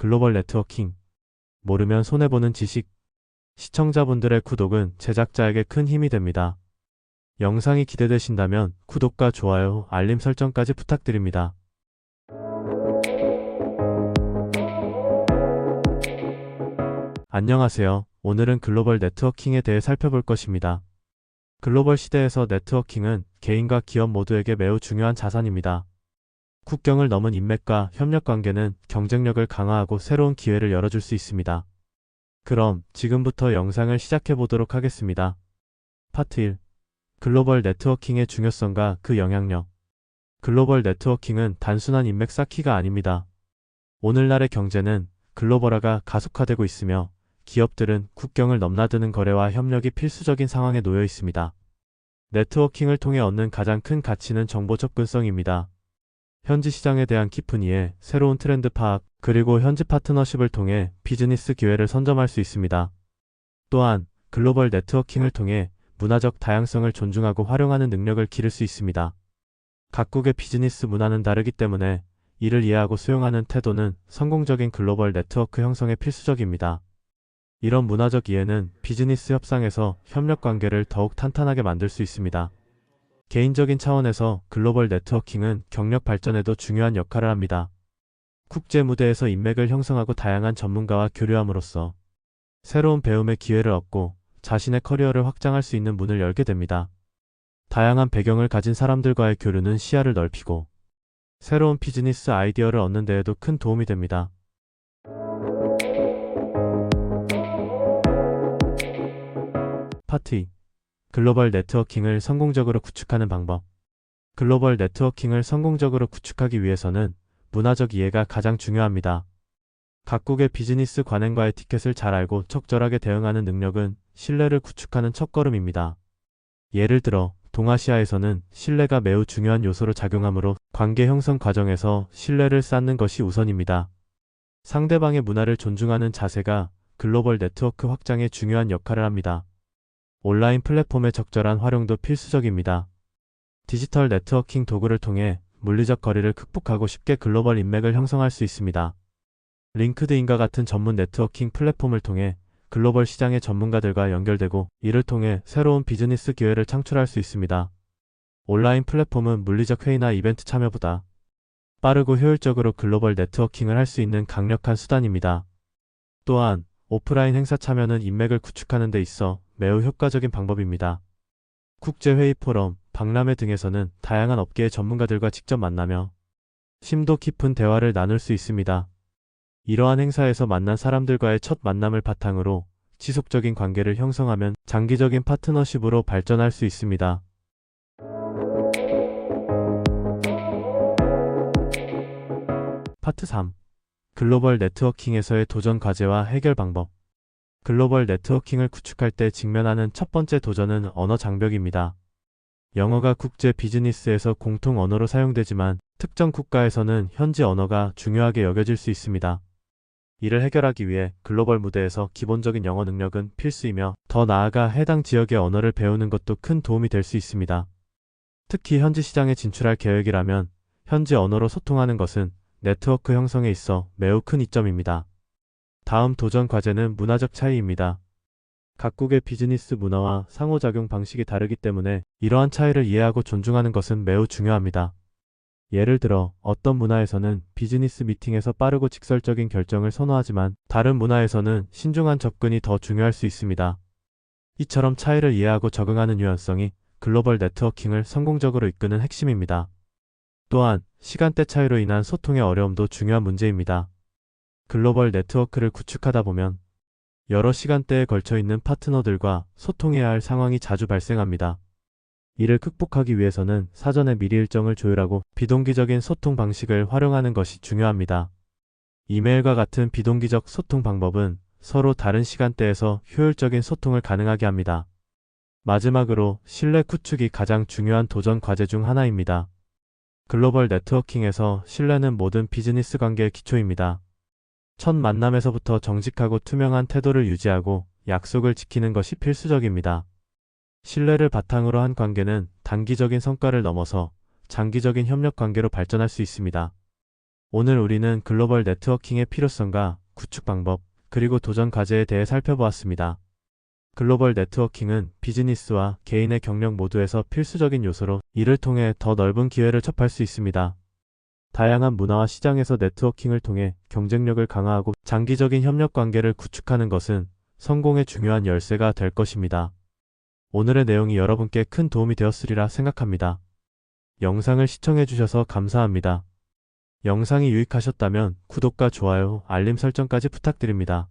글로벌 네트워킹. 모르면 손해보는 지식. 시청자분들의 구독은 제작자에게 큰 힘이 됩니다. 영상이 기대되신다면 구독과 좋아요, 알림 설정까지 부탁드립니다. 안녕하세요. 오늘은 글로벌 네트워킹에 대해 살펴볼 것입니다. 글로벌 시대에서 네트워킹은 개인과 기업 모두에게 매우 중요한 자산입니다. 국경을 넘은 인맥과 협력 관계는 경쟁력을 강화하고 새로운 기회를 열어줄 수 있습니다. 그럼 지금부터 영상을 시작해 보도록 하겠습니다. 파트 1. 글로벌 네트워킹의 중요성과 그 영향력. 글로벌 네트워킹은 단순한 인맥 쌓기가 아닙니다. 오늘날의 경제는 글로벌화가 가속화되고 있으며 기업들은 국경을 넘나드는 거래와 협력이 필수적인 상황에 놓여 있습니다. 네트워킹을 통해 얻는 가장 큰 가치는 정보 접근성입니다. 현지 시장에 대한 깊은 이해, 새로운 트렌드 파악, 그리고 현지 파트너십을 통해 비즈니스 기회를 선점할 수 있습니다. 또한 글로벌 네트워킹을 통해 문화적 다양성을 존중하고 활용하는 능력을 기를 수 있습니다. 각국의 비즈니스 문화는 다르기 때문에 이를 이해하고 수용하는 태도는 성공적인 글로벌 네트워크 형성에 필수적입니다. 이런 문화적 이해는 비즈니스 협상에서 협력 관계를 더욱 탄탄하게 만들 수 있습니다. 개인적인 차원에서 글로벌 네트워킹은 경력 발전에도 중요한 역할을 합니다. 국제 무대에서 인맥을 형성하고 다양한 전문가와 교류함으로써 새로운 배움의 기회를 얻고 자신의 커리어를 확장할 수 있는 문을 열게 됩니다. 다양한 배경을 가진 사람들과의 교류는 시야를 넓히고 새로운 비즈니스 아이디어를 얻는 데에도 큰 도움이 됩니다. 2. 글로벌 네트워킹을 성공적으로 구축하는 방법. 글로벌 네트워킹을 성공적으로 구축하기 위해서는 문화적 이해가 가장 중요합니다. 각국의 비즈니스 관행과의 티켓을 잘 알고 적절하게 대응하는 능력은 신뢰를 구축하는 첫걸음입니다. 예를 들어, 동아시아에서는 신뢰가 매우 중요한 요소로 작용하므로 관계 형성 과정에서 신뢰를 쌓는 것이 우선입니다. 상대방의 문화를 존중하는 자세가 글로벌 네트워크 확장에 중요한 역할을 합니다. 온라인 플랫폼의 적절한 활용도 필수적입니다. 디지털 네트워킹 도구를 통해 물리적 거리를 극복하고 쉽게 글로벌 인맥을 형성할 수 있습니다. 링크드인과 같은 전문 네트워킹 플랫폼을 통해 글로벌 시장의 전문가들과 연결되고 이를 통해 새로운 비즈니스 기회를 창출할 수 있습니다. 온라인 플랫폼은 물리적 회의나 이벤트 참여보다 빠르고 효율적으로 글로벌 네트워킹을 할 수 있는 강력한 수단입니다. 또한 오프라인 행사 참여는 인맥을 구축하는 데 있어 매우 효과적인 방법입니다. 국제회의 포럼, 박람회 등에서는 다양한 업계의 전문가들과 직접 만나며 심도 깊은 대화를 나눌 수 있습니다. 이러한 행사에서 만난 사람들과의 첫 만남을 바탕으로 지속적인 관계를 형성하면 장기적인 파트너십으로 발전할 수 있습니다. 파트 3. 글로벌 네트워킹에서의 도전 과제와 해결 방법. 글로벌 네트워킹을 구축할 때 직면하는 첫 번째 도전은 언어 장벽입니다. 영어가 국제 비즈니스에서 공통 언어로 사용되지만 특정 국가에서는 현지 언어가 중요하게 여겨질 수 있습니다. 이를 해결하기 위해 글로벌 무대에서 기본적인 영어 능력은 필수이며 더 나아가 해당 지역의 언어를 배우는 것도 큰 도움이 될 수 있습니다. 특히 현지 시장에 진출할 계획이라면 현지 언어로 소통하는 것은 네트워크 형성에 있어 매우 큰 이점입니다. 다음 도전 과제는 문화적 차이입니다. 각국의 비즈니스 문화와 상호작용 방식이 다르기 때문에 이러한 차이를 이해하고 존중하는 것은 매우 중요합니다. 예를 들어 어떤 문화에서는 비즈니스 미팅에서 빠르고 직설적인 결정을 선호하지만 다른 문화에서는 신중한 접근이 더 중요할 수 있습니다. 이처럼 차이를 이해하고 적응하는 유연성이 글로벌 네트워킹을 성공적으로 이끄는 핵심입니다. 또한 시간대 차이로 인한 소통의 어려움도 중요한 문제입니다. 글로벌 네트워크를 구축하다 보면 여러 시간대에 걸쳐 있는 파트너들과 소통해야 할 상황이 자주 발생합니다. 이를 극복하기 위해서는 사전에 미리 일정을 조율하고 비동기적인 소통 방식을 활용하는 것이 중요합니다. 이메일과 같은 비동기적 소통 방법은 서로 다른 시간대에서 효율적인 소통을 가능하게 합니다. 마지막으로 신뢰 구축이 가장 중요한 도전 과제 중 하나입니다. 글로벌 네트워킹에서 신뢰는 모든 비즈니스 관계의 기초입니다. 첫 만남에서부터 정직하고 투명한 태도를 유지하고 약속을 지키는 것이 필수적입니다. 신뢰를 바탕으로 한 관계는 단기적인 성과를 넘어서 장기적인 협력 관계로 발전할 수 있습니다. 오늘 우리는 글로벌 네트워킹의 필요성과 구축 방법, 그리고 도전 과제에 대해 살펴보았습니다. 글로벌 네트워킹은 비즈니스와 개인의 경력 모두에서 필수적인 요소로 이를 통해 더 넓은 기회를 접할 수 있습니다. 다양한 문화와 시장에서 네트워킹을 통해 경쟁력을 강화하고 장기적인 협력 관계를 구축하는 것은 성공의 중요한 열쇠가 될 것입니다. 오늘의 내용이 여러분께 큰 도움이 되었으리라 생각합니다. 영상을 시청해주셔서 감사합니다. 영상이 유익하셨다면 구독과 좋아요, 알림 설정까지 부탁드립니다.